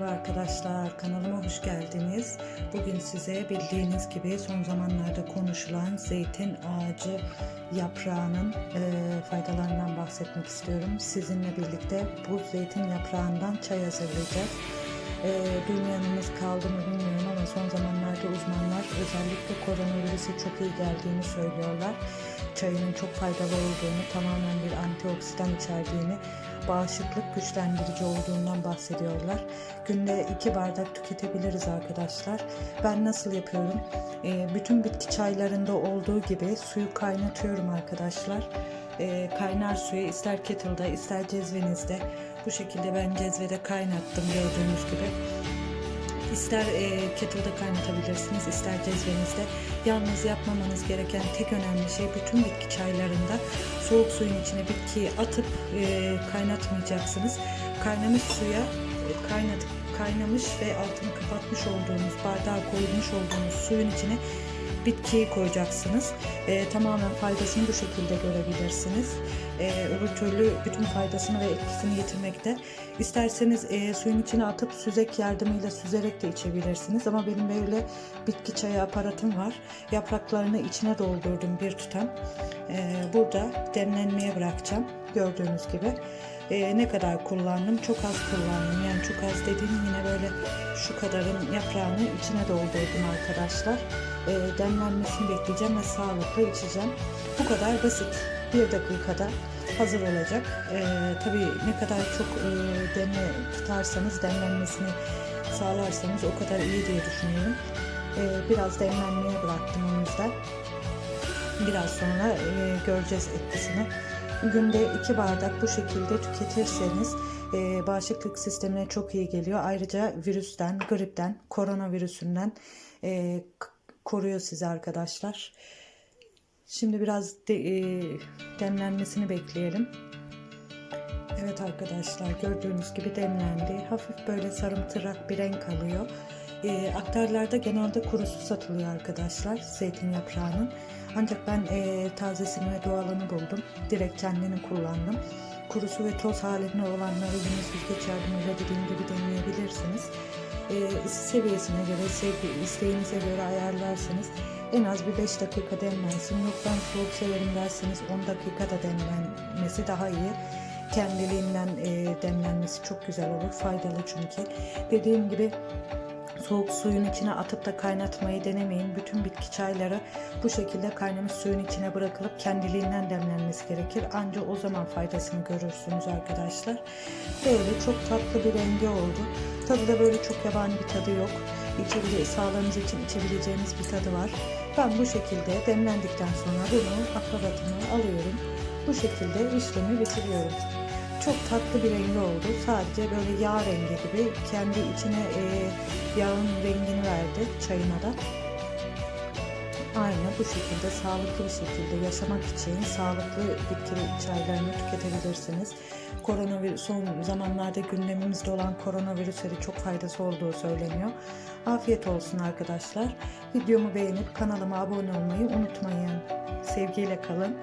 Merhaba arkadaşlar, kanalıma hoş geldiniz. Bugün size bildiğiniz gibi son zamanlarda konuşulan zeytin ağacı yaprağının e, faydalarından bahsetmek istiyorum. Sizinle birlikte bu zeytin yaprağından çay hazırlayacağız. E, duymayanımız kaldı mı bilmiyorum ama son zamanlarda uzmanlar özellikle koronavirüse çok iyi geldiğini söylüyorlar. Çayının çok faydalı olduğunu, tamamen bir antioksidan içerdiğini, bağışıklık güçlendirici olduğundan bahsediyorlar. Günde iki bardak tüketebiliriz arkadaşlar. Ben nasıl yapıyorum? Ee, bütün bitki çaylarında olduğu gibi suyu kaynatıyorum arkadaşlar. Ee, kaynar suyu ister kettle'da ister cezvenizde. Bu şekilde ben cezvede kaynattım gördüğünüz gibi. İster e, kettle'da kaynatabilirsiniz, ister cezvenizde. Yalnız yapmamanız gereken tek önemli şey bütün bitki çaylarında soğuk suyun içine bitkiyi atıp e, kaynatmayacaksınız. Kaynamış suya e, kaynamış ve altını kapatmış olduğunuz bardağa koymuş olduğunuz suyun içine bitkiyi koyacaksınız. E, tamamen faydasını bu şekilde görebilirsiniz. E, öbür türlü bütün faydasını ve etkisini yitirmekte. İsterseniz e, suyun içine atıp süzek yardımıyla süzerek de içebilirsiniz. Ama benim böyle bitki çayı aparatım var. Yapraklarını içine doldurdum bir tutam. E, burada demlenmeye bırakacağım. Gördüğünüz gibi. E, ne kadar kullandım? Çok az kullandım. Yani çok az dediğim yine böyle şu kadarın yaprağını içine doldurdum arkadaşlar. E, demlenmesini bekleyeceğim ve sağlıklı içeceğim. Bu kadar basit. Bir dakikada hazır olacak. E, tabii ne kadar çok e, demle tutarsanız demlenmesini sağlarsanız o kadar iyi diye düşünüyorum. E, biraz demlenmeye bıraktım yüzden. Biraz sonra e, göreceğiz etkisini. Günde iki bardak bu şekilde tüketirseniz e, bağışıklık sistemine çok iyi geliyor. Ayrıca virüsten, gripten, koronavirüsünden e, koruyor sizi arkadaşlar. Şimdi biraz de, e, demlenmesini bekleyelim. Evet arkadaşlar gördüğünüz gibi demlendi. Hafif böyle sarımtırak bir renk alıyor. E, aktarlarda genelde kurusu satılıyor arkadaşlar zeytin yaprağının. Ancak ben e, tazesini ve doğalını buldum. Direkt kendini kullandım. Kurusu ve toz halinde olanları yine süzgeç yardımıyla dediğim gibi demleyebilirsiniz. E, seviyesine göre, sevgi, isteğinize göre ayarlarsanız en az bir 5 dakika demlensin. Yok ben soğuk severim derseniz 10 dakikada demlenmesi daha iyi kendiliğinden e, demlenmesi çok güzel olur. Faydalı çünkü. Dediğim gibi soğuk suyun içine atıp da kaynatmayı denemeyin. Bütün bitki çayları bu şekilde kaynamış suyun içine bırakılıp kendiliğinden demlenmesi gerekir. Ancak o zaman faydasını görürsünüz arkadaşlar. Böyle çok tatlı bir rengi oldu. Tadı da böyle çok yabani bir tadı yok. İçebile, sağlığınız için içebileceğiniz bir tadı var. Ben bu şekilde demlendikten sonra bunu aparatımı alıyorum. Bu şekilde işlemi bitiriyorum. Çok tatlı bir rengi oldu. Sadece böyle yağ rengi gibi kendi içine e, yağın rengini verdi çayına da. Aynı bu şekilde sağlıklı bir şekilde yaşamak için sağlıklı bitki çaylarını tüketebilirsiniz. Koronavirüs son zamanlarda gündemimizde olan koronavirüse de çok faydası olduğu söyleniyor. Afiyet olsun arkadaşlar. Videomu beğenip kanalıma abone olmayı unutmayın. Sevgiyle kalın.